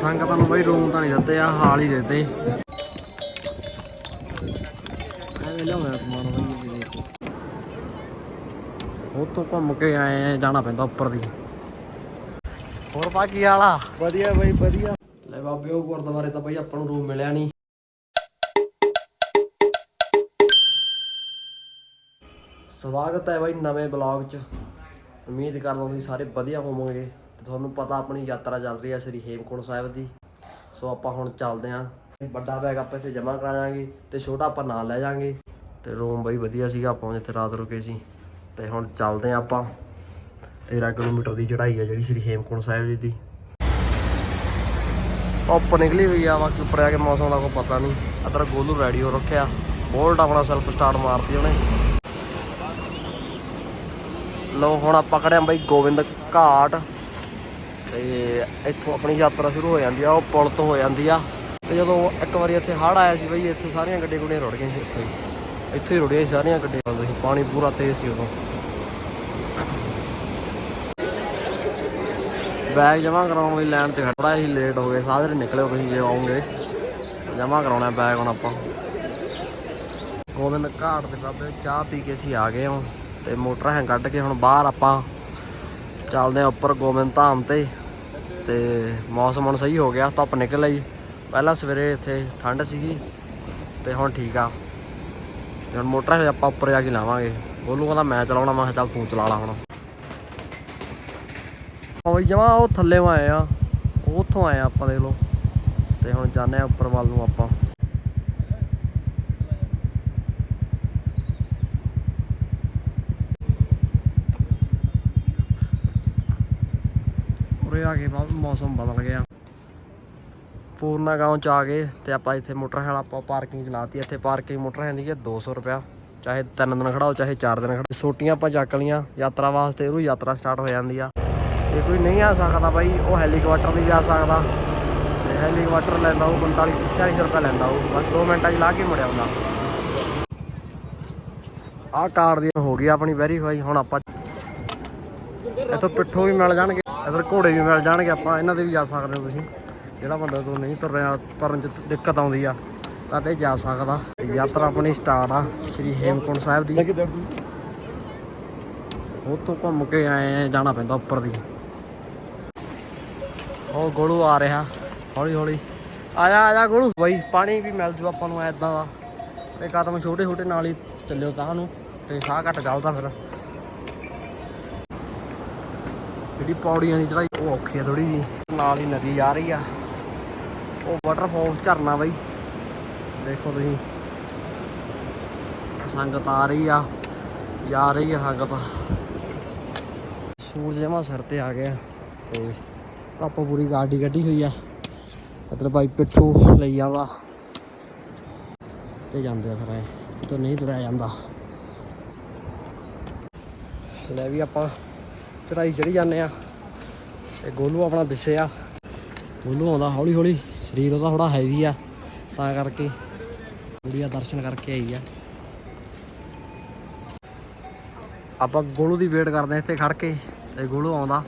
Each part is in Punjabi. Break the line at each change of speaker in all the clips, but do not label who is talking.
ਸੰਗਤਾਂ ਨੂੰ ਬਈ ਰੂਮ ਤਾਂ ਨਹੀਂ ਦਿੱਤੇ ਆ ਹਾਲ ਹੀ ਦਿੱਤੇ। ਐਵੇਂ ਲਿਆਉਣਾ ਸਮਾਨ ਬਈ ਉੱਥੋਂ ਘੁੰਮ ਕੇ ਆਏ ਜਾਣਾ ਪੈਂਦਾ ਉੱਪਰ ਦੀ। ਹੋਰ ਪਾ ਕੀ ਹਾਲਾ
ਵਧੀਆ ਬਾਈ ਵਧੀਆ।
ਲੈ ਬਾਬੇ ਉਹ ਗੁਰਦੁਆਰੇ ਤਾਂ ਬਈ ਆਪਾਂ ਨੂੰ ਰੂਮ ਮਿਲਿਆ ਨਹੀਂ ਸਵਾਗਤ ਹੈ ਬਾਈ ਨਵੇਂ ਬਲੌਗ 'ਚ। ਉਮੀਦ ਕਰਦਾ ਤੁਸੀਂ ਸਾਰੇ ਵਧੀਆ ਹੋਵੋਗੇ। ਤੇ ਤੁਹਾਨੂੰ ਪਤਾ ਆਪਣੀ ਯਾਤਰਾ ਚੱਲ ਰਹੀ ਹੈ ਸ੍ਰੀ ਹੇਮਕੁੰਟ ਸਾਹਿਬ ਦੀ। ਸੋ ਆਪਾਂ ਹੁਣ ਚੱਲਦੇ ਆਂ। ਵੱਡਾ ਬੈਗ ਆਪਾਂ ਇੱਥੇ ਜਮ੍ਹਾਂ ਕਰਾ ਜਾਾਂਗੇ ਤੇ ਛੋਟਾ ਆਪਾਂ ਨਾਲ ਲੈ ਜਾਾਂਗੇ। ਤੇ ਰੂਮ ਬਈ ਵਧੀਆ ਸੀਗਾ ਆਪਾਂ ਜਿੱਥੇ ਰਾਤ ਰੁਕੇ ਸੀ। ਤੇ ਹੁਣ ਚੱਲਦੇ ਆਂ ਆਪਾਂ। 13 ਕਿਲੋਮੀਟਰ ਦੀ ਚੜ੍ਹਾਈ ਆ ਜਿਹੜੀ ਸ੍ਰੀ ਹੇਮਕੁੰਟ ਸਾਹਿਬ ਜੀ ਦੀ। ਉੱਪਰ ਨਿਕਲੀ ਹੋਈ ਆ, ਬਾਕੀ ਉੱਪਰ ਆ ਕੇ ਮੌਸਮ ਦਾ ਕੋਈ ਪਤਾ ਨਹੀਂ। ਅਦਰ ਗੋਲੂ ਰੈਡੀ ਹੋ ਰੱਖਿਆ। ਬੋਲਟ ਆਪਣਾ ਸੈਲਫ ਸਟਾਰਟ ਮਾਰਤੀ ਉਹਨੇ। ਲਓ ਹੁਣ ਆਪਾਂ ਖੜਿਆ ਬਈ ਗੋਬਿੰਦ ਘਾਟ। ਤੇ ਇੱਥੋਂ ਆਪਣੀ ਯਾਤਰਾ ਸ਼ੁਰੂ ਹੋ ਜਾਂਦੀ ਆ, ਉਹ ਪੁਲ ਤੋਂ ਹੋ ਜਾਂਦੀ ਆ। ਤੇ ਜਦੋਂ ਇੱਕ ਵਾਰੀ ਇੱਥੇ ਹੜ੍ਹ ਆਇਆ ਸੀ ਬਈ, ਇੱਥੇ ਸਾਰੀਆਂ ਗੱਡੀਆਂ ਗੁੱਡੀਆਂ ਰੁੜ ਗਈਆਂ ਸੀ ਇੱਥੇ ਹੀ। ਇੱਥੇ ਹੀ ਰੁੜੀਆਂ ਸੀ ਸਾਰੀਆਂ ਗੱਡੀਆਂ। ਆਉਂਦੇ ਸੀ ਪਾਣੀ ਪੂਰਾ ਤੇਜ਼ ਸੀ ਉਦੋਂ। ਬੈਗ ਜਮ੍ਹਾਂ ਕਰਾਉਣ ਲਈ ਲਾਈਨ 'ਚ ਖੜਾ ਸੀ ਲੇਟ ਹੋ ਗਏ। ਸਾਰੇ ਨਿਕਲੇ ਤੁਸੀਂ ਜੇ ਆਉਂਗੇ। ਜਮ੍ਹਾਂ ਕਰਾਉਣਾ ਬੈਗ ਹੁਣ ਆਪਾਂ। ਗੋਬਿੰਦ ਘਾਟ ਦੇ ਬਾਬੇ, ਚਾਹ ਪੀ ਕੇ ਅਸੀਂ ਆ ਗਏ ਹਾਂ ਤੇ ਮੋਟਰ ਹੈ ਕੱਢ ਕੇ ਹੁਣ ਬਾਹਰ ਆਪਾਂ ਚੱਲਦੇ ਆ ਉੱਪਰ ਗੋਬਿੰਦ ਧਾਮ ਤੇ। ਤੇ ਮੌਸਮ ਹੁਣ ਸਹੀ ਹੋ ਗਿਆ, ਧੁੱਪ ਨਿਕਲ ਆਈ। ਪਹਿਲਾਂ ਸਵੇਰੇ ਇੱਥੇ ਠੰਡ ਸੀਗੀ ਤੇ ਹੁਣ ਠੀਕ ਆ। ਹੁਣ ਮੋਟਰ ਆਪਾਂ ਉੱਪਰ ਜਾ ਕੇ ਲਾਵਾਂਗੇ। ਬੋਲੂ ਕਹਿੰਦਾ ਮੈਂ ਚਲਾਉਣਾ, ਮੈਂ ਕਿਹਾ ਚੱਲ ਤੂੰ ਚਲਾ ਲਾ ਹੁਣ। ਉਹ ਜਮਾ ਉਹ ਥੱਲੇ ਆਏ ਆ ਉਹ ਉੱਥੋਂ ਆਏ ਆ ਆਪਾਂ ਦੇਖ ਲਓ। ਤੇ ਹੁਣ ਜਾਂਦੇ ਆ ਉੱਪਰ ਵੱਲ ਨੂੰ ਆਪਾਂ। ਉਰੇ ਆ ਕੇ ਮੌਸਮ ਬਦਲ ਗਿਆ। ਪੂਰਨਾ ਗਾਉਂ ਚ ਆ ਗਏ ਤੇ ਆਪਾਂ ਇੱਥੇ ਮੋਟਰਸਾਈਕਲ ਆਪਾਂ ਪਾਰਕਿੰਗ ਚਲਾਤੀ ਇੱਥੇ ਪਾਰਕਿੰਗ ਮੋਟਰ ਹੈਂਦੀ ਹੈ 200 ਰੁਪਿਆ ਚਾਹੇ 3 ਦਿਨ ਖੜਾਓ, ਚਾਹੇ 4 ਦਿਨ ਖੜਾਓ। ਸੋਟੀਆਂ ਆਪਾਂ ਚੱਕ ਲੀਆਂ ਯਾਤਰਾ ਵਾਸਤੇ ਇਹਨੂੰ ਯਾਤਰਾ ਸਟਾਰਟ ਹੋ ਜਾਂਦੀ ਆ। ਜੇ ਕੋਈ ਨਹੀਂ ਆ ਸਕਦਾ ਬਾਈ, ਉਹ ਹੈਲੀਕਾਪਟਰ ਦੀ ਜਾ ਸਕਦਾ। ਤੇ ਹੈਲੀਕਾਪਟਰ ਲੈਂਦਾ ਉਹ 45 40 ਰੁਪਏ ਲੈਂਦਾ ਉਹ। ਬਸ 2 ਮਿੰਟਾਂ 'ਚ ਲਾ ਕੇ ਮੁੜਿਆ ਹੁੰਦਾ। ਆਹ ਕਾਰ ਦੀ ਹੋ ਗਈ ਆਪਣੀ ਵੈਰੀਫਾਈ, ਹੁਣ ਆਪਾਂ ਇੱਥੋਂ ਪਿੱਠੋ ਵੀ ਮਿਲ ਜਾਣਗੇ। ਇੱਧਰ ਘੋੜੇ ਵੀ ਮਿਲ ਜਾਣਗੇ, ਆਪਾਂ ਇਹਨਾਂ ਤੇ ਵੀ ਜਾ ਸਕਦੇ ਹੋ ਤੁਸੀਂ। ਜਿਹੜਾ ਬੰਦਾ ਤੋਂ ਨਹੀਂ ਤੁਰ ਰਿਹਾ ਤੁਰਨ 'ਚ ਦਿੱਕਤ ਆਉਂਦੀ ਆ, ਤਾਂ ਤੇ ਜਾ ਸਕਦਾ। ਯਾਤਰਾ ਆਪਣੀ ਸਟਾਰਟ ਆ, ਸ਼੍ਰੀ ਹੇਮਕੁੰਟ ਸਾਹਿਬ ਦੀ। ਉੱਥੋਂ ਘੁੰਮ ਕੇ ਆਏ ਜਾਣਾ ਪੈਂਦਾ ਉੱਪਰ ਦੀ। ਉਹ ਗੋਲੂ ਆ ਰਿਹਾ, ਹੌਲੀ ਹੌਲੀ। ਆਇਆ ਆਇਆ ਗੋਲੂ। ਬਈ, ਪਾਣੀ ਵੀ ਮਿਲ ਜੂ ਆਪਾਂ ਨੂੰ ਐਦਾਂ ਦਾ। ਤੇ ਕਦਮ ਛੋਟੇ ਛੋਟੇ ਨਾਲ ਹੀ ਚੱਲਿਓ ਤਾਂ ਨੂੰ, ਤੇ ਸਾਹ ਘਟ ਜਾਊਦਾ ਫਿਰ। ਜਿਹੜੀ ਪੌੜੀਆਂ ਦੀ ਚੜਾਈ ਉਹ ਔਖੀ ਆ ਥੋੜੀ ਜੀ ਨਾਲ ਹੀ ਨਦੀ ਜਾ ਰਹੀ ਆ। ਉਹ ਵਾਟਰਫਾਲ ਝਰਨਾ ਬਈ। ਦੇਖੋ ਤੁਸੀਂ। ਸੰਗਤ ਆ ਰਹੀ ਆ। ਜਾ ਰਹੀ ਆ ਸੰਗਤ। ਸੂਰਜ ਜਮਾ ਸਿਰ ਤੇ ਆ ਗਿਆ। ਤੇ ਆਪਾਂ ਪੂਰੀ ਗਾਡੀ ਕੱਢੀ ਹੋਈ ਆ। ਇੱਧਰ ਭਾਈ ਪਿੱਠੂ ਲਈ ਆਵਾ ਤੇ ਜਾਂਦੇ ਆ ਫਿਰ ਐ ਤੋਂ ਨਹੀਂ ਤੁਰਿਆ ਜਾਂਦਾ। ਲੈ ਵੀ ਆਪਾਂ ਚੜਾਈ ਚੜੀ ਜਾਂਦੇ ਆ। ਤੇ ਗੋਲੂ ਆਪਣਾ ਪਿੱਛੇ ਆ। ਗੋਲੂ ਆਉਂਦਾ ਹੌਲੀ ਹੌਲੀ, ਸਰੀਰ ਉਹਦਾ ਥੋੜਾ ਹੈਵੀ ਆ, ਤਾਂ ਕਰਕੇ ਕੁੜੀਆ ਦਰਸ਼ਨ ਕਰਕੇ ਆਈ ਆ। ਆਪਾਂ ਗੋਲੂ ਦੀ ਵੇਟ ਕਰਦੇ ਆ ਇੱਥੇ ਖੜ ਕੇ, ਤੇ ਗੋਲੂ ਆਉਂਦਾ।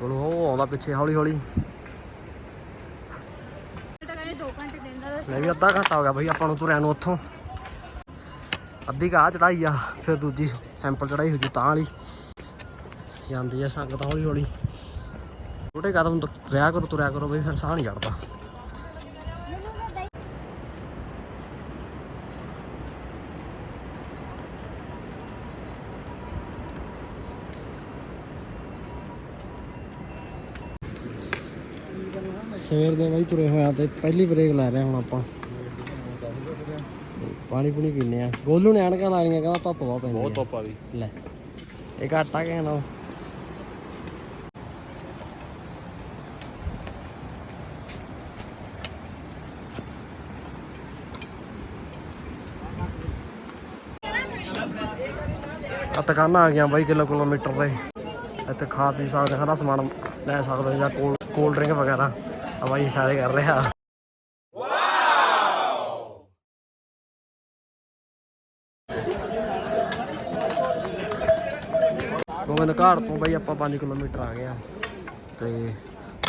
ਗੋਲੂ ਉਹ ਆਉਂਦਾ ਪਿੱਛੇ ਹੌਲੀ ਹੌਲੀ। ਲੈ ਵੀ ਅੱਧਾ ਘੰਟਾ ਹੋ ਗਿਆ ਬਈ ਆਪਾਂ ਨੂੰ ਤੁਰਿਆ ਨੂੰ ਉੱਥੋਂ। ਅੱਧੀ ਘਾਹ ਚੜਾਈ ਆ, ਫਿਰ ਦੂਜੀ ਸੈਂਪਲ ਚੜਾਈ ਹੋ ਜੂ ਤਾਂ ਵਾਲੀ। ਜਾਂਦੀ ਆ ਸੰਗਤ ਹੌਲੀ ਹੌਲੀ। ਛੋਟੇ ਕਦਮ ਤੋਂ ਰਿਆ ਕਰੋ ਤੁਰਿਆ ਕਰੋ ਬਈ ਫਿਰ ਸਾਹ ਨਹੀਂ ਚੜਦਾ। ਸਵੇਰ ਦੇ ਬਾਈ ਤੁਰੇ ਹੋਇਆ ਤੇ ਪਹਿਲੀ ਬ੍ਰੇਕ ਲੈ ਰਹੇ ਹੁਣ ਆਪਾਂ। ਪਾਣੀ ਪੂਣੀ ਪੀਨੇ ਆ ਗੋਲੂ ਨੇ ਐਨਕਾਂ ਲਾਣੀਆਂ ਕਹਿੰਦਾ ਧੁੱਪ ਬਹੁਤ ਪੈਂਦੀ ਬਹੁਤ ਧੁੱਪ ਆ ਗਈ ਲੈ ਇਹ ਘਾਟਾ ਕਹਿਣਾ ਆ ਦੁਕਾਨਾਂ ਆ ਗਈਆਂ ਬਾਈ ਕਿਲੋ ਕਿਲੋਮੀਟਰ ਦੇ ਇੱਥੇ ਖਾ ਪੀ ਸਕਦੇ ਸਾਰਾ ਸਮਾਨ ਲੈ ਸਕਦੇ ਜਾਂ ਕੋਲ ਕੋਲਡ ਡਰਿੰਕ ਵਗੈਰਾ। ਆ ਬਾਈ ਇਸ਼ਾਰੇ ਕਰ ਰਿਹਾ ਗੋਬਿੰਦ ਘਾਟ ਤੋਂ ਬਾਈ ਆਪਾਂ 5 ਕਿਲੋਮੀਟਰ ਆ ਗਏ ਆ। ਤੇ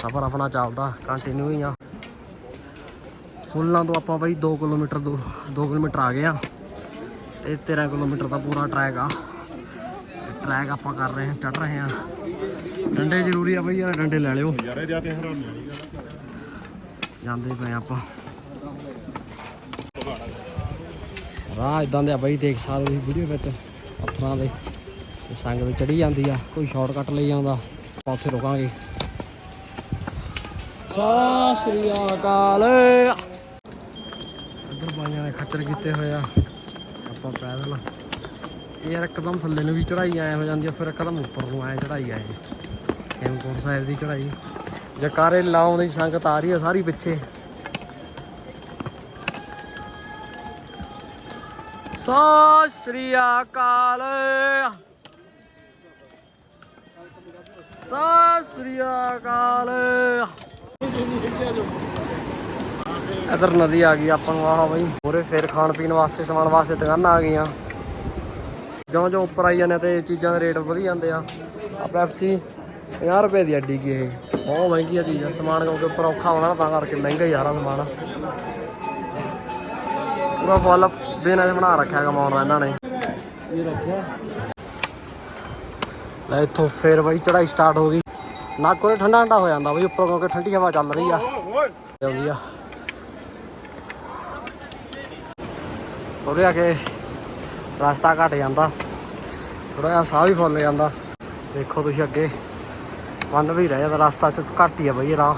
ਸਫ਼ਰ ਆਪਣਾ ਚੱਲਦਾ ਕੰਟੀਨਿਊ ਹੀ ਆ। ਫੁੱਲਾਂ ਤੋਂ ਆਪਾਂ ਬਈ 2 ਕਿਲੋਮੀਟਰ 2 ਕਿਲੋਮੀਟਰ ਆ ਗਏ ਆ। ਤੇ 13 ਕਿਲੋਮੀਟਰ ਦਾ ਪੂਰਾ ਟਰੈਕ ਆ। ਟਰੈਕ ਆਪਾਂ ਕਰ ਰਹੇ ਹਾਂ ਚੜ ਰਹੇ ਆ ਡੰਡੇ ਜ਼ਰੂਰੀ ਆ ਬਈ ਯਾਰ ਡੰਡੇ ਲੈ ਲਿਓ।
ਯਾਰੇ ਆਤੇ ਹਰਾਉਣੇ ਵਾਲੀ
ਜਾਂਦੇ ਪਏ ਆਪਾਂ। ਰਾਹ ਇਦਾਂ ਦੇ ਆ ਬਈ ਦੇਖ ਸਕਦੇ ਤੁਸੀਂ ਵੀਡੀਓ ਵਿੱਚ ਪੱਥਰਾਂ ਦੇ। ਤੇ ਸੰਗ ਤੇ ਚੜੀ ਜਾਂਦੀ ਆ ਕੋਈ ਸ਼ਾਰਟਕਟ ਲਈ ਆਉਂਦਾ। ਆਪਾਂ ਉੱਥੇ ਰੁਕਾਂਗੇ। ਸਤਿ ਸ੍ਰੀ ਅਕਾਲ। ਇੱਧਰ ਬਾਈਆਂ ਨੇ ਖੱਚਰ ਕੀਤੇ ਹੋਏ ਆ। ਆਪਾਂ ਪੈਦਲ ਇਹ ਯਾਰ ਇੱਕਦਮ ਥੱਲੇ ਨੂੰ ਵੀ ਚੜਾਈ ਆਏ ਹੋ ਜਾਂਦੀ ਆ, ਫਿਰ ਇੱਕਦਮ ਉੱਪਰ ਨੂੰ ਆਏ ਚੜਾਈ ਆਏ। ਹੇਮਕੁੰਟ ਸਾਹਿਬ ਦੀ ਚੜਾਈ ਜਕਾਰੇ ਲਾਉਣ ਦੀ ਸੰਗਤ ਆ ਰਹੀ ਆ ਸਾਰੀ ਪਿੱਛੇ। ਸਤਿ ਸ੍ਰੀ ਅਕਾਲ। ਸਤਿ ਸ੍ਰੀ ਅਕਾਲ। ਇਧਰ ਨਦੀ ਆ ਗਈ ਆਪਾਂ ਨੂੰ, ਆਹ ਬਈ। ਪੂਰੇ ਫੇਰ ਖਾਣ ਪੀਣ ਵਾਸਤੇ ਸਮਾਨ ਵਾਸਤੇ ਦੁਕਾਨਾਂ ਆ ਗਈਆਂ। ਜਿਉਂ ਜਿਉਂ ਉੱਪਰ ਆਈ ਜਾਂਦੇ ਤੇ ਚੀਜ਼ਾਂ ਦੇ ਰੇਟ ਵਧੀ ਜਾਂਦੇ ਆ। ਆ ਪੈਪਸੀ 50 ਰੁਪਏ ਦੀ ਅੱਡੀ ਕੀ ਇਹ। ਬਹੁਤ ਮਹਿੰਗੀ ਆ ਚੀਜ਼ ਆ, ਸਮਾਨ ਕਿਉਂਕਿ ਉੱਪਰ ਔਖਾ ਹੋਣਾ ਤਾਂ ਕਰਕੇ ਮਹਿੰਗਾ ਹੀ ਸਾਰਾ ਸਮਾਨ। ਪੂਰਾ ਫੁੱਲ ਬਿਨਾਂ ਬਣਾ ਰੱਖਿਆ ਕਮਾਉਣ ਦਾ ਇਹਨਾਂ ਨੇ। ਇਹ ਰੱਖਿਆ। ਲੈ ਇੱਥੋਂ ਫੇਰ ਬਾਈ ਚੜਾਈ ਸਟਾਰਟ ਹੋ ਗਈ। ਨਾ ਕੋਈ ਠੰਡਾ ਠੰਡਾ ਹੋ ਜਾਂਦਾ ਬਈ, ਉੱਪਰ ਕਿਉਂਕਿ ਠੰਡੀ ਹਵਾ ਚੱਲ ਰਹੀ ਆ। ਆਉਂਦੀ ਆ। ਉਰੇ ਆ ਕੇ ਰਸਤਾ ਘਟ ਜਾਂਦਾ। ਥੋੜਾ ਜਿਹਾ ਸਾਹ ਵੀ ਫੁੱਲ ਜਾਂਦਾ। ਦੇਖੋ ਤੁਸੀਂ ਅੱਗੇ। ਵੰਨ ਵੀ ਰਹਿ ਜਾਂਦਾ ਰਸਤਾ ਚ ਘੱਟ ਹੀ ਆ ਬਈ ਰਾਹ।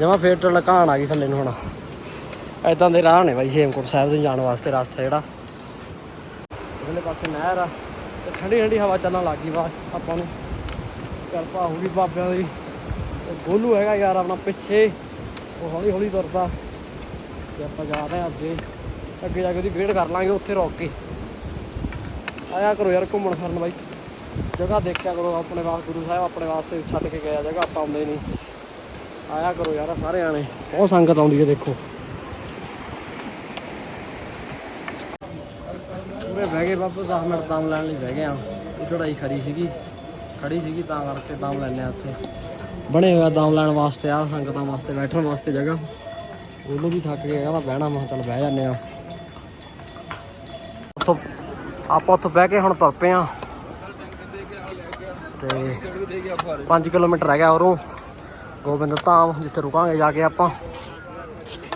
ਜਮਾ ਫੇਰ ਤੋਂ ਲਕਾਣ ਆ ਗਈ ਥੱਲੇ ਨੂੰ ਹੁਣ। ਐਦਾਂ ਦੇ ਰਾਹ ਨੇ ਬਾਈ ਹੇਮਕੁੰਟ ਸਾਹਿਬ ਤੋਂ ਜਾਣ ਵਾਸਤੇ ਰਸਤਾ ਜਿਹੜਾ। ਉਹਦੇ ਪਾਸੇ ਨਹਿਰ ਆ। ਤੇ ਠੰਡੀ ਠੰਡੀ ਹਵਾ ਚੱਲਣ ਲੱਗ ਗਈ ਵਾ ਆਪਾਂ ਨੂੰ। ਕਿਰਪਾ ਹੋ ਗਈ ਬਾਬਿਆਂ ਦੀ। ਗੋਲੂ ਹੈਗਾ ਯਾਰ ਆਪਣਾ ਪਿੱਛੇ। ਉਹ ਹੌਲੀ ਹੌਲੀ ਤੁਰਦਾ। ਤੇ ਆਪਾਂ ਜਾ ਰਹੇ ਹਾਂ ਅੱਗੇ। ਅੱਗੇ ਜਾ ਕੇ ਉਹਦੀ ਵੇਟ ਕਰ ਲਾਂਗੇ, ਉੱਥੇ ਰੋਕ ਕੇ। ਆਇਆ ਕਰੋ ਯਾਰ ਘੁੰਮਣ ਫਿਰਨ ਬਾਈ। ਜਗ੍ਹਾ ਦੇਖਿਆ ਕਰੋ ਆਪਣੇ ਵਾਸਤੇ ਗੁਰੂ ਸਾਹਿਬ ਆਪਣੇ ਵਾਸਤੇ ਛੱਡ ਕੇ ਗਿਆ, ਜਗ੍ਹਾ ਆਪਾਂ ਆਉਂਦੇ ਨਹੀਂ। ਆਇਆ ਕਰੋ ਯਾਰ ਸਾਰੇ ਆਣੇ ਬਹੁਤ ਸੰਗਤ ਆਉਂਦੀ ਹੈ, ਦੇਖੋ। ਪੂਰੇ ਬਹਿ ਗਏ ਬਾਬਾ 10 ਮਿੰਟ ਦਮ ਲੈਣ ਲਈ ਬਹਿ ਗਏ ਆ ਇਹ ਚੜਾਈ ਖੜੀ ਸੀਗੀ। ਖੜੀ ਸੀਗੀ ਤਾਂ ਕਰਕੇ ਦਮ ਲੈਣੇ ਆ ਉੱਥੇ। ਬਣੇ ਹੋਇਆ ਦਮ ਲੈਣ ਵਾਸਤੇ ਆ ਸੰਗਤਾਂ ਵਾਸਤੇ, ਬੈਠਣ ਵਾਸਤੇ ਜਗ੍ਹਾ। ਉਹਨੂੰ ਵੀ ਥੱਕ ਕੇ ਕਹਿੰਦਾ ਬਹਿਣਾ, ਮੈਂ ਕਿਹਾ ਚੱਲ ਬਹਿ ਜਾਂਦੇ ਆ ਉੱਥੋਂ ਆਪਾਂ ਉੱਥੋਂ ਬਹਿ ਕੇ ਹੁਣ ਤੁਰ ਪਏ ਆ ਤੇ 5 ਕਿਲੋਮੀਟਰ ਰਹਿ ਗਿਆ ਉਰੋਂ, ਗੋਬਿੰਦ ਧਾਮ, ਜਿੱਥੇ ਰੁਕਾਂਗੇ ਜਾ ਕੇ ਆਪਾਂ।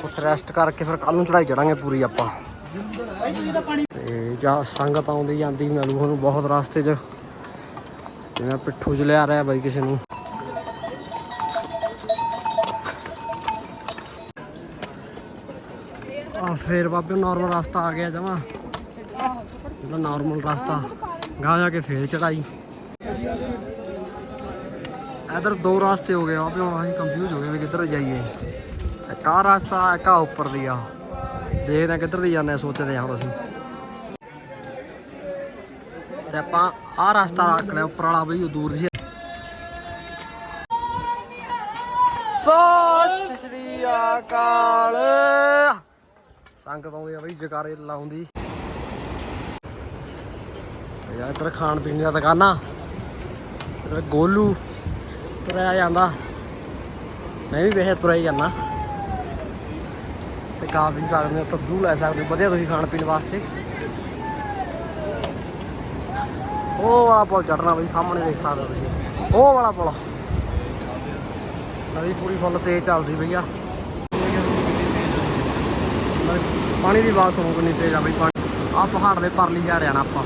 ਉਸ ਰੈਸਟ ਕਰਕੇ ਫਿਰ ਕੱਲ ਨੂੰ ਚੜਾਈ ਚੜਾਂਗੇ ਪੂਰੀ ਆਪਾਂ। ਤੇ ਜਾਂ ਸੰਗਤ ਆਉਂਦੀ ਜਾਂਦੀ ਮਿਲੂ ਤੁਹਾਨੂੰ ਬਹੁਤ ਰਸਤੇ 'ਚ। ਜਿਵੇਂ ਪਿੱਠੂ 'ਚ ਲਿਆ ਰਿਹਾ ਬਾਈ ਕਿਸੇ ਨੂੰ। ਫੇਰ ਬਾਬੇ ਨਾਰਮਲ ਰਸਤਾ ਆ ਗਿਆ ਜਮਾ। ਜਿਹੜਾ ਨਾਰਮਲ ਰਸਤਾ ਗਾ ਜਾ ਕੇ ਫੇਰ ਚੜਾਈ ਇਧਰ ਦੋ ਰਸਤੇ ਹੋ ਗਏ ਬਾਬੇ, ਹੁਣ ਅਸੀਂ ਕੰਫਿਊਜ਼ ਹੋ ਗਏ ਵੀ ਕਿੱਧਰ ਜਾਈਏ। ਇੱਕ ਆਹ ਰਸਤਾ, ਇੱਕ ਆ ਉੱਪਰ ਦੀ ਆ। ਦੇਖਦੇ ਕਿੱਧਰ ਦੀ ਜਾਂਦੇ ਸੋਚਦੇ ਆ ਅਸੀਂ। ਤੇ ਆਪਾਂ ਆਹ ਰਸਤਾ ਰੱਖ ਲਿਆ, ਉੱਪਰ ਵਾਲਾ ਬਈ ਦੂਰ ਸੀ ਸਤਿ ਸ਼੍ਰੀ ਅਕਾਲ। ਸੰਗਤ ਆਉਂਦੀ ਆ ਬਈ, ਜਕਾਰੇ ਲਾਉਂਦੀ। ਤੇ ਯਾਰ ਇੱਧਰ ਖਾਣ ਪੀਣ ਦੀਆਂ ਦੁਕਾਨਾਂ। ਇੱਧਰ ਗੋਲੂ ਤੁਰਿਆ ਜਾਂਦਾ। ਮੈਂ ਵੀ ਵੇਖੇ ਤੁਰਿਆ ਹੀ ਜਾਂਦਾ। ਤੇ ਖਾ ਵੀ ਸਕਦੇ ਹੋ, ਉੱਥੋਂ ਲੈ ਸਕਦੇ ਹੋ। ਵਧੀਆ ਤੁਸੀਂ ਖਾਣ ਪੀਣ ਵਾਸਤੇ। ਉਹ ਵਾਲਾ ਪੁਲ ਚੜਨਾ ਬਈ, ਸਾਹਮਣੇ ਦੇਖ ਸਕਦੇ ਹੋ ਤੁਸੀਂ। ਉਹ ਵਾਲਾ ਪੁਲ। ਨਦੀ ਪੂਰੀ ਫੁੱਲ ਤੇਜ਼ ਚੱਲਦੀ ਪਈ ਆ। ਪਾਣੀ ਦੀ ਆਵਾਜ਼ ਸੁਣੋ ਕਿੰਨੀ ਤੇਜ਼ ਆ ਬਈ ਪਾਣੀ। ਆ ਪਹਾੜ ਦੇ ਪਰਲੀ ਜਾ ਰਿਹਾ ਆਪਾਂ।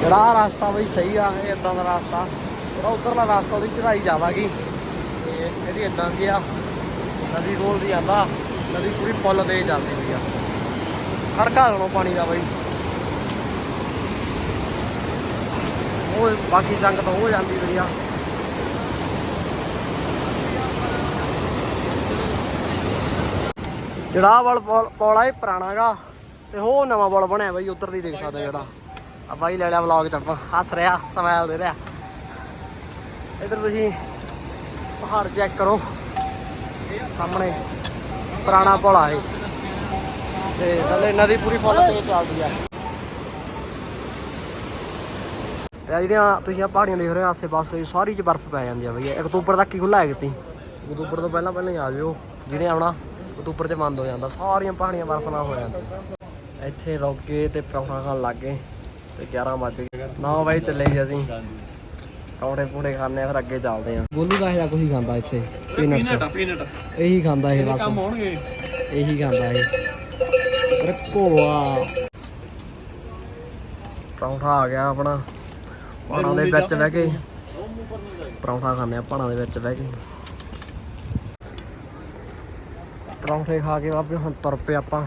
ਜਿਹੜਾ ਰਸਤਾ ਬਈ ਸਹੀ ਆ, ਇਹ ਇਦਾਂ ਦਾ ਰਸਤਾ। ਜਿਹੜਾ ਉਧਰਲਾ ਰਸਤਾ ਉਹਦੀ ਚੜਾਈ ਜ਼ਿਆਦਾਗੀ। ਤੇ ਇਹਦੀ ਇਦਾਂ ਦੀ ਆ, ਨਦੀ ਰੋਲ ਦੀ ਆਂਦਾ ਨਦੀ ਪੂਰੀ ਫੁੱਲ ਤੇ ਜਾਂਦੀ ਪਈ ਆ। ਖੜਕਾ ਸੁਣੋ ਪਾਣੀ ਦਾ ਬਈ। ਉਹ ਬਾਕੀ ਸੰਗਤ ਹੋ ਜਾਂਦੀ ਵਧੀਆ ਜਿਹੜਾ ਵਾਲ ਪੌਲ ਆ, ਇਹ ਪੁਰਾਣਾਗਾ ਤੇ ਉਹ ਨਵਾਂ ਪੁਲ ਬਣਿਆ ਬਾਈ, ਉੱਧਰ ਦੀ ਦੇਖ ਸਕਦੇ ਜਿਹੜਾ। ਆ ਬਾਈ ਲੈ ਲਿਆ ਵਲੌਗ ਚ ਆਪਾਂ, ਹੱਸ ਰਿਹਾ ਸਮਾਈਲ ਦੇ ਰਿਹਾ। ਇਧਰ ਤੁਸੀਂ ਪਹਾੜ ਚੈੱਕ ਕਰੋ। ਸਾਹਮਣੇ ਪੁਰਾਣਾ ਪੁਲ ਆ ਇਹ। ਤੇ ਥੱਲੇ ਇਹਨਾਂ ਦੀ ਪੂਰੀ ਫੁੱਲ ਪੇ ਚੱਲਦੀ ਆ। ਤੇ ਜਿਹੜੀਆਂ ਤੁਸੀਂ ਆ ਪਹਾੜੀਆਂ ਦੇਖ ਰਹੇ ਹੋ, ਆਸੇ-ਪਾਸੇ ਸਾਰੀ ਚ ਬਰਫ਼ ਪੈ ਜਾਂਦੀ ਆ ਬਈ। ਅਕਤੂਬਰ ਤੱਕ ਹੀ ਖੁੱਲਾ ਹੈ ਕਿਤੇ। ਅਕਤੂਬਰ ਤੋਂ ਪਹਿਲਾਂ ਪਹਿਲਾਂ ਆ ਜਿਓ ਜਿਹੜੇ ਆਉਣਾ। ਅਕਤੂਬਰ ਚ ਬੰਦ ਹੋ ਜਾਂਦਾ ਸਾਰੀਆਂ ਪਹਾੜੀਆਂ ਬਰਫ਼ ਨਾਲ ਹੋ ਜਾਂਦੀਆਂ। ਇੱਥੇ ਰੁਕ ਕੇ ਤੇ ਪਰੌਂਠਾ ਖਾਣ ਲੱਗ ਗਏ ਤੇ 11 ਵੱਜ ਗਏ। ਨਾ ਬਾਈ ਚੱਲੇ ਜੀ ਅਸੀਂ। ਪਰੌਂਠੇ ਪੂੜੇ ਖਾਣੇ ਆ ਫਿਰ ਅੱਗੇ ਚੱਲਦੇ ਆ ਗੋਲੂ ਦਾ ਇਹ ਕੁਝ ਖਾਂਦਾ ਇੱਥੇ
ਪੀਨਟ
ਇਹੀ ਖਾਂਦਾ ਇਹ ਬਸ।
ਕੰਮ ਹੋਣਗੇ।
ਇਹੀ ਖਾਂਦਾ ਇਹ। ਰੱਖੋਵਾ ਪਰੌਂਠਾ ਆ ਗਿਆ ਆਪਣਾ। ਪਾਣਾ ਦੇ ਵਿੱਚ ਬਹਿ ਕੇ। ਪਰੌਂਠਾ ਖਾਂਦੇ ਆ ਪਾਣਾ ਦੇ ਵਿੱਚ ਬਹਿ ਕੇ। ਪਰੌਂਠੇ ਖਾ ਕੇ ਬਾਬੇ, ਹੁਣ ਤੁਰ ਪਏ ਆਪਾਂ।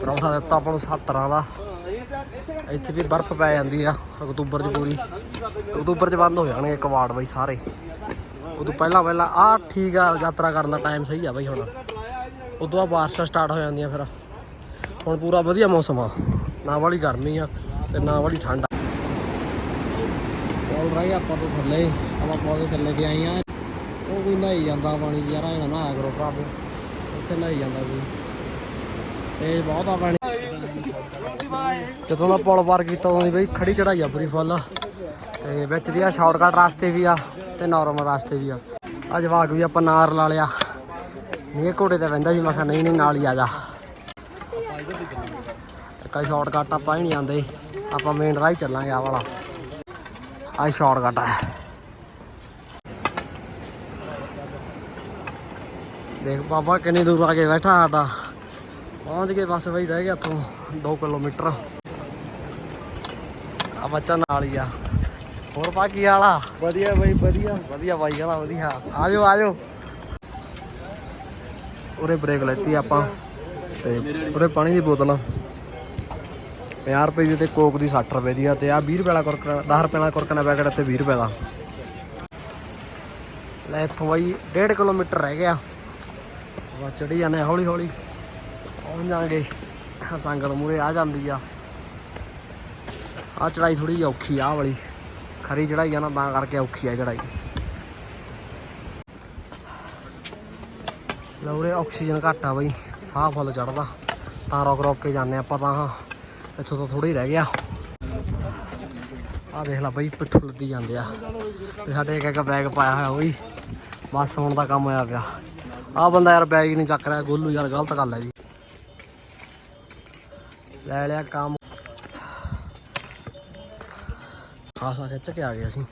ਪਰੌਂਠਾ ਦਿੱਤਾ ਆਪਾਂ ਨੂੰ ਸੱਤ ਤਰ੍ਹਾਂ ਦਾ। ਇੱਥੇ ਵੀ ਬਰਫ਼ ਪੈ ਜਾਂਦੀ ਆ, ਅਕਤੂਬਰ 'ਚ ਪੂਰੀ। ਅਕਤੂਬਰ 'ਚ ਬੰਦ ਹੋ ਜਾਣਗੇ ਕਵਾੜ ਬਈ ਸਾਰੇ। ਉਦੋਂ ਪਹਿਲਾਂ ਪਹਿਲਾਂ ਆ ਠੀਕ ਆ, ਯਾਤਰਾ ਕਰਨ ਦਾ ਟਾਈਮ ਸਹੀ ਆ ਬਈ ਹੁਣ। ਉਦੋਂ ਬਾਅਦ ਬਾਰਿਸ਼ਾਂ ਸਟਾਰਟ ਹੋ ਜਾਂਦੀਆਂ ਫਿਰ। ਹੁਣ ਪੂਰਾ ਵਧੀਆ ਮੌਸਮ ਆ। ਨਾ ਵਾਲੀ ਗਰਮੀ ਆ ਤੇ ਨਾ ਵਾਲੀ ਠੰਡ ਆ। ਬੋਲ ਰਹੀ ਆਪਾਂ ਤੋਂ ਥੱਲੇ, ਆਪਾਂ ਪੌਦੇ ਥੱਲੇ ਤੇ ਆਏ ਆ। ਉਹ ਵੀ ਨਹਾਈ ਜਾਂਦਾ ਪਾਣੀ ਯਾਰ, ਐਂ ਨਾ ਨਹਾਇਆ ਕਰੋ ਭਰਾਵੋ ਉੱਥੇ ਨਹਾਈ ਜਾਂਦਾ ਕੋਈ ਤੇ ਬਹੁਤ ਆ ਪਾਣੀ ਜਦੋਂ ਦਾ ਪੁਲ ਪਾਰ ਕੀਤਾ ਉਦੋਂ ਦੀ ਬਈ ਖੜੀ ਚੜਾਈ ਆ ਪੂਰੀ ਫੁੱਲ ਤੇ ਵਿੱਚ ਦੀ ਆ ਸ਼ਾਰਟਕਟ ਰਸਤੇ ਵੀ ਆ ਤੇ ਨਾਰਮਲ ਰਸਤੇ ਵੀ ਆ। ਆ ਜਵਾਕ ਵੀ ਆਪਾਂ ਨਾਰ ਲਾ ਲਿਆ। ਨਹੀਂ ਘੋੜੇ ਤੇ ਬਹਿੰਦਾ ਸੀ, ਮੈਂ ਕਿਹਾ ਨਹੀਂ ਨਹੀਂ, ਨਾਲ ਹੀ ਆ ਜਾ। ਕਈ ਸ਼ਾਰਟਕਟ ਆਪਾਂ ਹੀ ਨਹੀਂ ਆਂਦੇ ਆਪਾਂ ਮੇਨ ਰਾਹ ਹੀ ਚੱਲਾਂਗੇ ਆ ਵਾਲਾ। ਆਹ ਸ਼ਾਰਟਕਟ ਹੈ ਦੇਖ ਬਾਬਾ ਕਿੰਨੀ ਦੂਰ ਆ ਕੇ ਬੈਠਾ ਸਾਡਾ। ਪਹੁੰਚ ਗਏ ਬਸ ਬਈ ਰਹਿ ਗਿਆ ਇੱਥੋਂ 2 ਕਿਲੋਮੀਟਰ। ਆ ਬੱਚਾ ਨਾਲ ਹੀ ਆ। ਹੋਰ ਪਾ ਕੀ ਵਾਲਾ
ਵਧੀਆ ਬਾਈ ਵਧੀਆ।
ਵਧੀਆ ਬਾਈ ਕਹਿੰਦਾ ਵਧੀਆ। ਆਜੋ ਆਜੋ ਉਰੇ ਬ੍ਰੇਕ ਲੈਤੀ ਆਪਾਂ ਤੇ ਉਰੇ ਪਾਣੀ ਦੀ ਬੋਤਲ। 50 ਰੁਪਏ ਦੀ ਤੇ ਕੋਕ ਦੀ 60 ਰੁਪਏ ਦੀ ਆ ਤੇ ਆ 20 ਰੁਪਏ ਵਾਲਾ ਕੁਰਕਰਾ 10 ਰੁਪਏ ਵਾਲਾ ਕੁਰਕਰਾ ਪੈਕਟ ਤੇ 20 ਰੁਪਏ ਦਾ। ਲੈ ਇੱਥੋਂ ਬਾਈ 1.5 ਕਿਲੋਮੀਟਰ ਰਹਿ ਗਿਆ। ਆਪਾਂ ਚੜੀ ਜਾਂਦੇ ਹੌਲੀ ਹੌਲੀ। ਪਹੁੰਚ ਜਾਾਂਗੇ ਸੰਗਤ ਮੂਰੇ ਆ ਜਾਂਦੀ ਆ। ਆ ਚੜਾਈ ਥੋੜੀ ਔਖੀ ਆ, ਆਹ ਵਾਲੀ। ਖਰੀ ਚੜਾਈ ਆ ਨਾ, ਤਾਂ ਕਰਕੇ ਔਖੀ ਆ ਚੜਾਈ ਲੌਰੇ ਆਕਸੀਜਨ ਘੱਟ ਆ ਬਈ। ਸਾਹ ਫੁੱਲ ਚੜਦਾ ਤਾਂ ਰੋਕ ਰੋਕ ਕੇ ਜਾਂਦੇ ਆਪਾਂ ਤਾਂ। ਇੱਥੋਂ ਤਾਂ ਥੋੜੀ ਰਹਿ ਗਿਆ। ਆ ਦੇਖ ਲੈ ਬਈ, ਪਿੱਠੂ ਲੱਦੀ ਜਾਂਦੇ ਆ। ਤੇ ਸਾਡੇ ਇੱਕ ਇੱਕ ਬੈਗ ਪਾਇਆ ਹੋਇਆ ਉਹ ਵੀ। ਬਸ ਹੁਣ ਦਾ ਕੰਮ ਹੋਇਆ ਪਿਆ। ਆ ਬੰਦਾ ਯਾਰ ਬੈਗ ਨਹੀਂ ਚੱਕ ਰਿਹਾ, ਗੋਲੂ ਯਾਰ ਗਲਤ ਗੱਲ ਹੈ ਜੀ। ਲੈ ਲਿਆ ਕੰਮ। ਖਾਸਾ ਖਿੱਚ ਕੇ ਆ ਗਏ ਅਸੀਂ,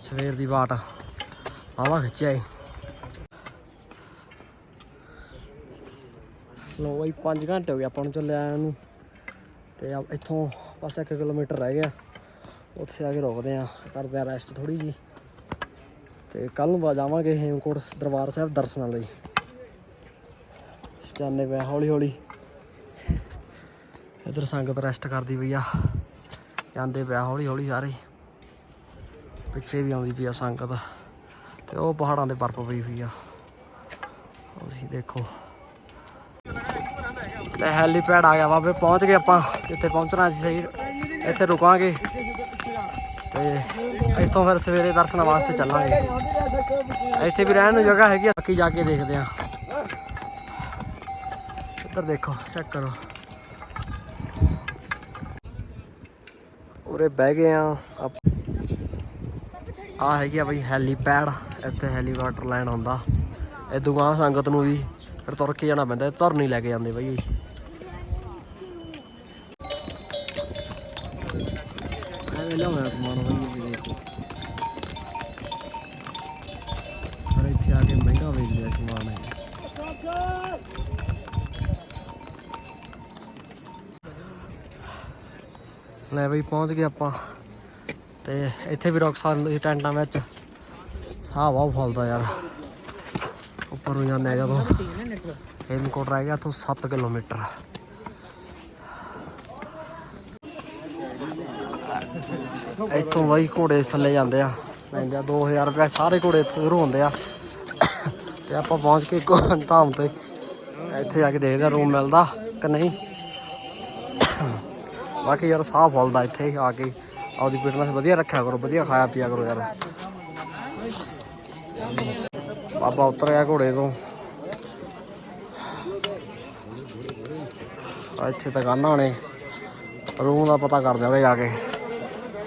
ਸਵੇਰ ਦੀ ਬਾਟ। ਆਵਾ ਖਿੱਚਿਆ ਏ ਲੋ ਬਈ 5 ਘੰਟੇ ਹੋ ਗਏ ਆਪਾਂ ਨੂੰ ਚੱਲਿਆ ਆਇਆ ਨੂੰ। ਤੇ ਇੱਥੋਂ ਬਸ 1 ਕਿਲੋਮੀਟਰ ਰਹਿ ਗਿਆ। ਉੱਥੇ ਆ ਕੇ ਰੁਕਦੇ ਆ, ਕਰਦੇ ਆ ਰੈਸਟ ਥੋੜੀ ਜੀ ਤੇ ਕੱਲ ਨੂੰ ਜਾਵਾਂਗੇ ਹੇਮਕੋਟ ਦਰਬਾਰ ਸਾਹਿਬ ਦਰਸ਼ਨਾਂ ਲਈ। ਜਾਂਦੇ ਪਿਆ ਹੌਲੀ ਹੌਲੀ। ਇਧਰ ਸੰਗਤ ਰੈਸਟ ਕਰਦੀ ਪਈ ਆ। ਜਾਂਦੇ ਪਿਆ ਹੌਲੀ ਹੌਲੀ ਸਾਰੇ। ਪਿੱਛੇ ਵੀ ਆਉਂਦੀ ਪਈ ਆ ਸੰਗਤ। ਤੇ ਉਹ ਪਹਾੜਾਂ ਦੇ ਬਰਫ਼ ਪਈ ਹੋਈ ਆ। ਤੁਸੀਂ ਦੇਖੋ। ਤੇ ਹੈਲੀਪੈਡ ਆ ਗਿਆ ਬਾਬੇ, ਪਹੁੰਚ ਗਏ ਆਪਾਂ। ਜਿੱਥੇ ਪਹੁੰਚਣਾ ਸੀ ਸਹੀ, ਇੱਥੇ ਰੁਕਾਂਗੇ। ਤੇ ਇੱਥੋਂ ਫਿਰ ਸਵੇਰੇ ਦਰਸ਼ਨ ਵਾਸਤੇ ਚੱਲਾਂਗੇ। ਇੱਥੇ ਵੀ ਰਹਿਣ ਨੂੰ ਜਗ੍ਹਾ ਹੈਗੀ ਆ, ਬਾਕੀ ਜਾ ਕੇ ਦੇਖਦੇ ਆ। ਇੱਧਰ ਦੇਖੋ ਚੈੱਕ ਕਰੋ। ਉਰੇ ਬਹਿ ਗਏ ਆ ਆ ਹੈਗੀ ਆ ਬਈ ਹੈਲੀਪੈਡ, ਇੱਥੇ ਹੈਲੀਕਾਪਟਰ ਲੈਂਡ ਹੁੰਦਾ ਇਹ ਦੁਕਾਨ ਸੰਗਤ ਨੂੰ ਵੀ ਫਿਰ ਤੁਰ ਕੇ ਜਾਣਾ ਪੈਂਦਾ ਤੁਰ ਨਹੀਂ ਲੈ ਕੇ ਜਾਂਦੇ ਬਈ ਐਵੇਂ ਲਿਆਉਣਾ ਸਮਾਨ ਬਈ ਇਹ ਦੇਖੋ ਪਰ ਇੱਥੇ ਆ ਕੇ ਮਹਿੰਗਾ ਵੇਚ ਲਿਆ ਸਮਾਨ ਹੈ ਲੈ ਬਈ ਪਹੁੰਚ ਗਏ ਆਪਾਂ। ਤੇ ਇੱਥੇ ਵੀ ਰੁਕ ਸਕਦੇ ਟੈਂਟਾਂ ਵਿੱਚ। ਸਾਹ ਬਹੁਤ ਫਲਦਾ ਯਾਰ। ਉੱਪਰ ਨੂੰ ਜਾਂਦੇ ਆ ਜਦੋਂ ਹੇਮਕੋਟ ਰਹਿ ਗਿਆ ਤੋਂ 7 ਕਿਲੋਮੀਟਰ। ਇੱਥੋਂ ਬਈ ਘੋੜੇ ਥੱਲੇ ਜਾਂਦੇ ਆ। ਲੈਂਦੇ ਆ 2000 ਰੁਪਏ, ਸਾਰੇ ਘੋੜੇ ਇੱਥੋਂ ਸ਼ੁਰੂ ਹੁੰਦੇ ਆ। ਤੇ ਆਪਾਂ ਪਹੁੰਚ ਕੇ ਧਾਮ ਤੇ ਇੱਥੇ ਜਾ ਕੇ ਦੇਖਦੇ ਆ ਰੂਮ ਮਿਲਦਾ ਕਿ ਨਹੀਂ। ਬਾਕੀ ਯਾਰ ਸਾਹ ਫੁੱਲਦਾ ਇੱਥੇ ਆ ਕੇ। ਆਪਦੀ ਫਿਟਨੈਸ ਵਧੀਆ ਰੱਖਿਆ ਕਰੋ, ਵਧੀਆ ਖਾਇਆ ਪੀਆ ਕਰੋ ਯਾਰ। ਬਾਬਾ ਉਤਰ ਗਿਆ ਘੋੜੇ ਤੋਂ। ਇੱਥੇ ਦੁਕਾਨਾਂ ਨੇ ਰੂਮ ਦਾ ਪਤਾ ਕਰਦੇ ਦਿਆਂਗੇ ਜਾ ਕੇ।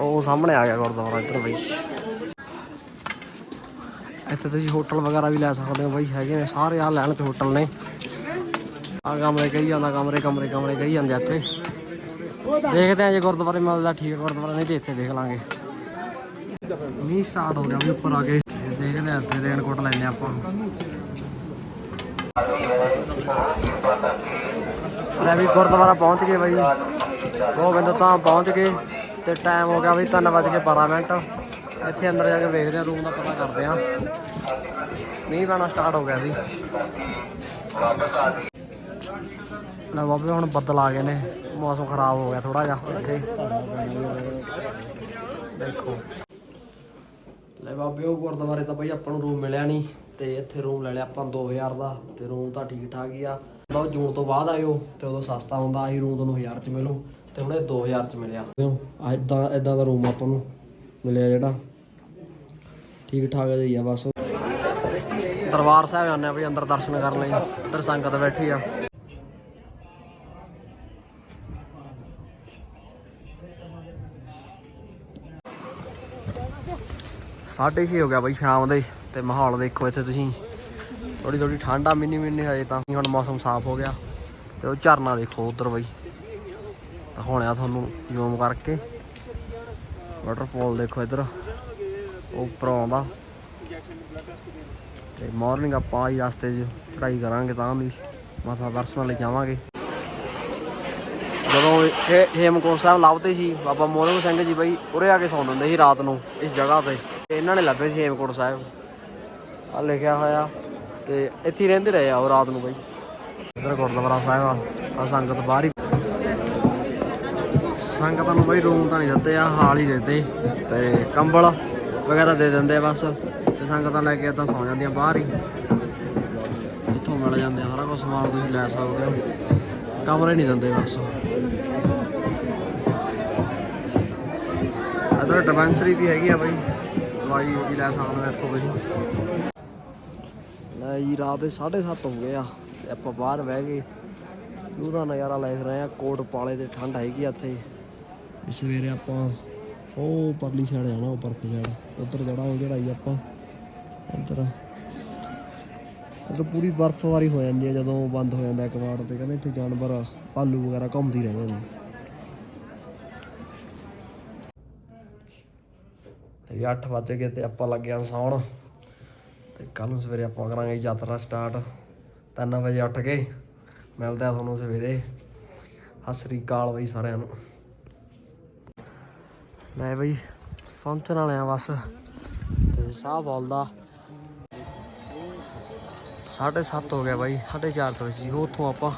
ਉਹ ਸਾਹਮਣੇ ਆ ਗਿਆ ਗੁਰਦੁਆਰਾ ਇੱਧਰ ਬਈ। ਇੱਥੇ ਤੁਸੀਂ ਹੋਟਲ ਵਗੈਰਾ ਵੀ ਲੈ ਸਕਦੇ ਹੋ ਬਈ, ਹੈਗੇ ਨੇ ਸਾਰੇ ਆ ਲੈਣ ਚ ਹੋਟਲ ਨੇ। ਆ ਕਮਰੇ ਕਹੀ ਜਾਂਦਾ, ਕਮਰੇ ਕਮਰੇ ਕਮਰੇ ਕਹੀ ਜਾਂਦੇ ਇੱਥੇ। ਇੱਥੇ ਦੇਖਦੇ ਆ ਜੇ ਗੁਰਦੁਆਰੇ ਮਿਲਦਾ, ਠੀਕ ਹੈ, ਗੁਰਦੁਆਰਾ ਨਹੀਂ ਤੇ ਇੱਥੇ ਦੇਖ ਲਾਂਗੇ। ਮੀਂਹ ਸਟਾਰਟ ਹੋ ਗਿਆ ਵੀ ਉੱਪਰ ਆ ਕੇ। ਦੇਖਦੇ ਆ ਇੱਥੇ ਰੇਨਕੋਟ ਲੈਣੇ ਆਪਾਂ। ਲੈ ਵੀ ਗੁਰਦੁਆਰਾ ਪਹੁੰਚ ਗਏ ਬਾਈ। ਗੋਬਿੰਦ ਤਾਂ ਪਹੁੰਚ ਗਏ ਤੇ ਟਾਈਮ ਹੋ ਗਿਆ ਵੀ 3:12 ਮਿੰਟ। ਇੱਥੇ ਅੰਦਰ ਜਾ ਕੇ ਵੇਖਦੇ ਆ ਰੂਮ ਦਾ ਪਤਾ ਕਰਦੇ ਆ ਮੀਂਹ ਪੈਣਾ ਸਟਾਰਟ ਹੋ ਗਿਆ ਸੀ। ਲੈ ਬਾਬੇ, ਹੁਣ ਬੱਦਲ ਆ ਗਏ ਨੇ। ਮੌਸਮ ਖਰਾਬ ਹੋ ਗਿਆ ਥੋੜਾ ਜਿਹਾ ਇੱਥੇ। ਦੇਖੋ। ਲੈ ਬਾਬੇ, ਉਹ ਗੁਰਦੁਆਰੇ ਤਾਂ ਬਈ ਆਪਾਂ ਨੂੰ ਰੂਮ ਮਿਲਿਆ ਨਹੀਂ ਤੇ ਇੱਥੇ ਰੂਮ ਲੈ ਲਿਆ ਆਪਾਂ 2000 ਦਾ ਤੇ ਰੂਮ ਤਾਂ ਠੀਕ ਠਾਕ ਹੀ ਆ। ਲਓ, ਜੂਨ ਤੋਂ ਬਾਅਦ ਆਇਓ ਤੇ ਉਦੋਂ ਸਸਤਾ ਹੁੰਦਾ ਆਹੀ ਰੂਮ ਤੁਹਾਨੂੰ 1000 ਚ ਮਿਲੂ ਤੇ ਹੁਣ ਇਹ 2000 ਚ ਮਿਲਿਆ। ਇਦਾਂ ਇਦਾਂ ਦਾ ਰੂਮ ਆਪਾਂ ਨੂੰ ਮਿਲਿਆ ਜਿਹੜਾ। ਠੀਕ ਠਾਕ ਜਿਹਾ ਹੀ ਆ ਬਸ। ਦਰਬਾਰ ਸਾਹਿਬ ਆਉਂਦੇ ਆ ਬਈ ਅੰਦਰ ਦਰਸ਼ਨ ਕਰਨ ਲਈ, ਅੰਦਰ ਸੰਗਤ ਬੈਠੀ ਆ। ਸਾਢੇ ਛੇ ਹੋ ਗਿਆ ਬਈ ਸ਼ਾਮ ਦੇ ਤੇ ਮਾਹੌਲ ਦੇਖੋ ਇੱਥੇ ਤੁਸੀਂ। ਥੋੜੀ ਥੋੜੀ ਠੰਡਾ ਮਿੰਨੀ ਮਿੰਨੀ ਹਜੇ ਤਾਂ। ਹੁਣ ਮੌਸਮ ਸਾਫ਼ ਹੋ ਗਿਆ। ਤੇ ਉਹ ਝਰਨਾ ਦੇਖੋ ਉਧਰ ਬਈ। ਦਿਖਾਉਣਿਆ ਤੁਹਾਨੂੰ ਜ਼ੂਮ ਕਰਕੇ। ਵਾਟਰਫਾਲ ਦੇਖੋ ਇੱਧਰ। ਉਹ ਉੱਪਰੋਂ ਆਉਂਦਾ। ਤੇ ਮਾਰਨਿੰਗ ਆਪਾਂ ਆਈ ਰਸਤੇ 'ਚ ਚੜਾਈ ਕਰਾਂਗੇ ਤਾਂ ਵੀ। ਮਾਤਾ ਦਰਸ਼ਨਾਂ ਲਈ ਜਾਵਾਂਗੇ। ਹੇਮਕੁੰਟ ਸਾਹਿਬ ਲੱਭਦੇ ਸੀ। ਬਾਬਾ ਮੋਹਨ ਸਿੰਘ ਜੀ ਬਈ, ਉਰੇ ਆ ਕੇ ਸੌਂ ਦਿੰਦੇ ਸੀ ਰਾਤ ਨੂੰ, ਇਸ ਜਗ੍ਹਾ ਤੇ। ਇਹਨਾਂ ਨੇ ਲੱਭੇ ਸੀ ਹੇਮਕੁੰਟ ਸਾਹਿਬ। ਆ ਲਿਖਿਆ ਹੋਇਆ। ਤੇ ਇੱਥੇ ਹੀ ਰਹਿੰਦੇ ਰਹੇ ਆ ਉਹ ਰਾਤ ਨੂੰ ਬਈ। ਇੱਧਰ ਗੁਰਦੁਆਰਾ ਸਾਹਿਬ ਆ। ਸੰਗਤ ਬਾਹਰ ਹੀ। ਸੰਗਤਾਂ ਨੂੰ ਬਈ ਰੂਮ ਤਾਂ ਨਹੀਂ ਦਿੱਤੇ ਆ, ਹਾਲ ਹੀ ਦਿੱਤੇ। ਤੇ ਕੰਬਲ ਵਗੈਰਾ ਦੇ ਦਿੰਦੇ ਆ ਬਸ। ਤੇ ਸੰਗਤਾਂ ਲੈ ਕੇ ਏਦਾਂ ਸੌਂ ਜਾਂਦੀਆਂ ਬਾਹਰ ਹੀ। ਇੱਥੋਂ ਮਿਲ ਜਾਂਦੇ ਆ, ਸਾਰਾ ਕੁਝ ਸਮਾਨ ਤੁਸੀਂ ਲੈ ਸਕਦੇ ਹੋ। ਕਮਰੇ ਨਹੀਂ ਦਿੰਦੇ ਬਸ। ਇੱਧਰ ਡਿਸਪੈਂਸਰੀ ਵੀ ਹੈਗੀ ਆ ਬਈ। ਦਵਾਈ ਵੀ ਲੈ ਸਕਦੇ ਹੋ ਇੱਥੋਂ ਤੁਸੀਂ ਲੈ ਜੀ, ਰਾਤ ਦੇ 7:30 ਹੋ ਗਏ ਆ ਤੇ ਆਪਾਂ ਬਾਹਰ ਬਹਿ ਗਏ। ਉਹਦਾ ਨਜ਼ਾਰਾ ਲੈ ਰਹੇ ਆ, ਕੋਟ ਪਾਲੇ ਤੇ ਠੰਡ ਹੈਗੀ ਆ ਇੱਥੇ। ਸਵੇਰੇ ਆਪਾਂ ਉਹ ਪਰਲੀ ਸਾਈਡ ਜਾਣਾ, ਉਹ ਪਰਲੀ ਸਾਈਡ ਉੱਧਰ ਜਿਹੜਾ ਉਹ ਚੜਾਈ ਆਪਾਂ ਉੱਧਰ ਉੱਧਰ ਪੂਰੀ ਬਰਫ਼ਬਾਰੀ ਹੋ ਜਾਂਦੀ ਹੈ ਜਦੋਂ ਬੰਦ ਹੋ ਜਾਂਦਾ ਇੱਕ ਵਾਰ ਤੇ, ਕਹਿੰਦੇ ਇੱਥੇ ਜਾਨਵਰ ਭਾਲੂ ਵਗੈਰਾ ਘੁੰਮਦੀ ਰਹਿੰਦੇ ਨੇ। ਤੇ ਵੀ 8 ਵਜ ਗਏ ਤੇ ਆਪਾਂ ਲੱਗਿਆ ਆਂ ਸੌਣ। ਤੇ ਕੱਲ ਨੂੰ ਸਵੇਰੇ ਆਪਾਂ ਕਰਾਂਗੇ ਯਾਤਰਾ ਸਟਾਰਟ 3 ਵਜੇ ਉੱਠ ਕੇ ਮਿਲਦੇ ਆ ਤੁਹਾਨੂੰ ਸਵੇਰੇ। ਸਤਿ ਸ੍ਰੀ ਅਕਾਲ ਬਈ ਸਾਰਿਆਂ ਨੂੰ। ਲੈ ਬਈ, ਪਹੁੰਚਣ ਵਾਲੇ ਆ ਬਸ। ਤੇ ਸਾਹ ਬੋਲਦਾ। 7:30 ਹੋ ਗਿਆ ਬਾਈ 4:30 ਵਜੇ ਸੀ ਉੱਥੋਂ ਆਪਾਂ